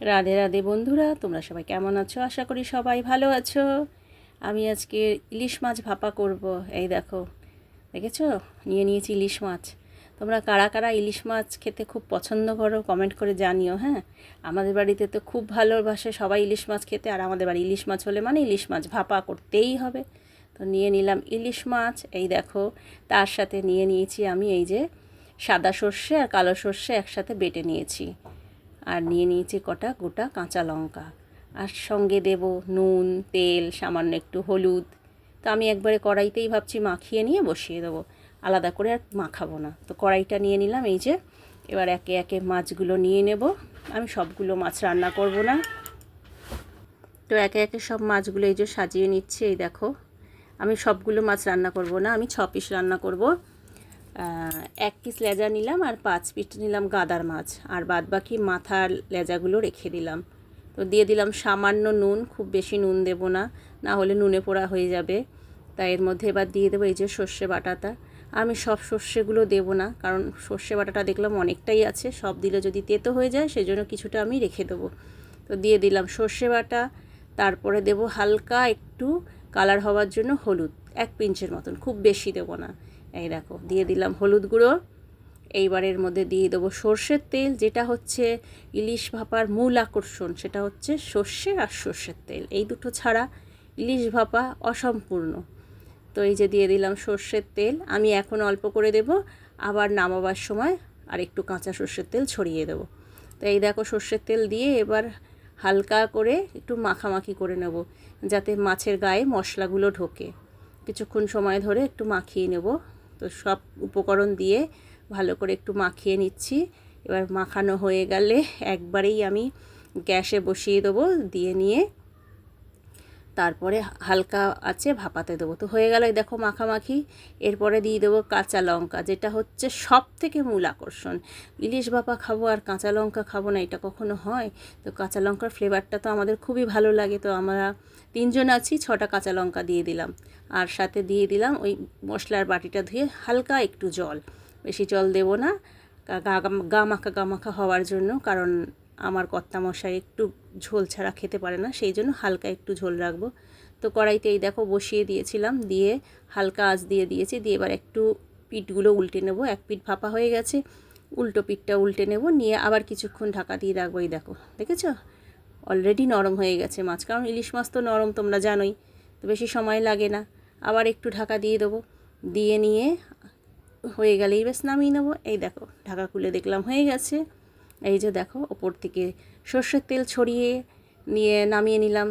রাধে রাধে বন্ধুরা, তোমরা সবাই কেমন আছো? আশা করি সবাই ভালো আছো। আমি আজকে ইলিশ মাছ ভাপা করব। এই দেখো, দেখেছ? নিয়ে নিয়েছি ইলিশ মাছ। তোমরা কারা কারা ইলিশ মাছ খেতে খুব পছন্দ করো কমেন্ট করে জানিও হ্যাঁ? আমাদের বাড়িতে তো খুব ভালোবাসে সবাই ইলিশ মাছ খেতে, আর আমাদের বাড়ি ইলিশ মাছ হলে মানে ইলিশ মাছ ভাপা করতেই হবে। তো নিয়ে নিলাম ইলিশ মাছ। এই দেখো, তার সাথে নিয়ে নিয়েছি আমি এই যে সাদা সর্ষে আর কালো সর্ষে একসাথে বেটে নিয়েছি। আর নিয়ে নিয়েছি কটা, গোটা কাঁচা লঙ্কা। আর সঙ্গে দেব নুন, তেল, সামান্য একটু হলুদ। তো আমি একবারে কড়াইতেই ভাবছি মাখিয়ে নিয়ে বসিয়ে দেবো। আলাদা করে আর মাখাবো না। তো কড়াইটা নিয়ে নিলাম, এই যে। এবার একে একে মাছগুলো নিয়ে নেব। আমি সবগুলো মাছ রান্না করব না। তো একে একে সব মাছগুলো এই যে সাজিয়ে নিচ্ছে, এই দেখো। আমি সবগুলো মাছ রান্না করব না, আমি ছ পিস রান্না করব। এক পিস লেজা নিলাম আর পাঁচ পিস নিলাম গাদার মাছ। আর বাদ বাকি মাথার লেজাগুলো রেখে দিলাম। তো দিয়ে দিলাম সামান্য নুন, খুব বেশি নুন দেব না না হলে নুনে পোড়া হয়ে যাবে। তাই এর মধ্যে এবার দিয়ে দেবো এই যে সর্ষে বাটাটা। আমি সব সর্ষেগুলো দেবো না, কারণ সর্ষে বাটাটা দেখলাম অনেকটাই আছে, সব দিলে যদি তেতো হয়ে যায়, সেজন্য কিছুটা আমি রেখে দেবো। তো দিয়ে দিলাম সর্ষে বাটা, তারপরে দেব হালকা একটু কালার হওয়ার জন্য হলুদ, এক পিঞ্চের মতন, খুব বেশি দেবো না। এই দেখো, দিয়ে দিলাম হলুদ গুঁড়ো। এইবারের মধ্যে দিয়ে দেবো সর্ষের তেল, যেটা হচ্ছে ইলিশ ভাপার মূল আকর্ষণ, সেটা হচ্ছে সর্ষে আর সর্ষের তেল। এই দুটো ছাড়া ইলিশ ভাপা অসম্পূর্ণ। তো এই যে দিয়ে দিলাম সর্ষের তেল, আমি এখন অল্প করে দেব, আবার নামাবার সময় আর একটু কাঁচা সর্ষের তেল ছড়িয়ে দেবো। তো এই দেখো সর্ষের তেল দিয়ে এবার হালকা করে একটু মাখামাখি করে নেব, যাতে মাছের গায়ে মশলাগুলো ঢোকে। কিছুক্ষণ সময় ধরে একটু মাখিয়ে নেব। তো সব উপকরণ দিয়ে ভালো করে একটু মাখিয়ে নিচ্ছি। এবার মাখানো হয়ে গেলে একবারেই আমি গ্যাসে বসিয়ে দেবো, দিয়ে নিয়ে তারপরে হালকা আছে, ভাপাতে দেবো। তো হয়ে গেল দেখো মাখামাখি। এরপরে দিয়ে দেবো কাঁচা লঙ্কা, যেটা হচ্ছে সব থেকে মূল আকর্ষণ। ইলিশ ভাপা খাব আর কাঁচা লঙ্কা খাব না, এটা কখনো হয়? তো কাঁচা লঙ্কার ফ্লেভারটা তো আমাদের খুবই ভালো লাগে, তো আমরা তিনজন আছি, ছটা কাঁচা লঙ্কা দিয়ে দিলাম। আর সাথে দিয়ে দিলাম ওই মশলার বাটিটা ধুয়ে হালকা একটু জল। বেশি জল দেবো না গা মাখা গা মাখা হওয়ার জন্য, কারণ আমার কর্তামশাই একটু ঝোল ছাড়া খেতে পারে না, সেই জন্য হালকা একটু ঝোল রাখব। তো কড়াইতে এই দেখো বসিয়ে দিয়েছিলাম, দিয়ে হালকা আঁচ দিয়ে দিয়েছি, দিয়ে এবার একটু পিঠগুলো উল্টে নেব। এক পিঠ ভাপা হয়ে গেছে, উল্টো পিঠটা উল্টে নেব, নিয়ে আবার কিছুক্ষণ ঢাকা দিয়ে রাখব এই দেখো। দেখেছ? অলরেডি নরম হয়ে গেছে মাছ, কারণ ইলিশ মাছ তো নরম, তোমরা জানোই, তো বেশি সময় লাগে না। আবার একটু ঢাকা দিয়ে দেবো, দিয়ে নিয়ে হয়ে গেলেই বেশ নামিয়ে নেব। এই দেখো, ঢাকা খুলে দেখলাম হয়ে গেছে। এই যে দেখো, ওপর থেকে সর্ষের তেল ছড়িয়ে নিয়ে নামিয়ে নিলাম।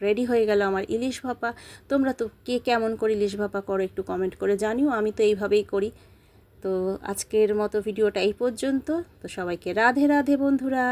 রেডি হয়ে গেল আমার ইলিশ ভাপা। তোমরা তো কে কেমন করে ইলিশ ভাপা করো একটু কমেন্ট করে জানিও, আমি তো এইভাবেই করি। তো আজকের মতো ভিডিওটা এই পর্যন্ত। তো সবাইকে রাধে রাধে বন্ধুরা।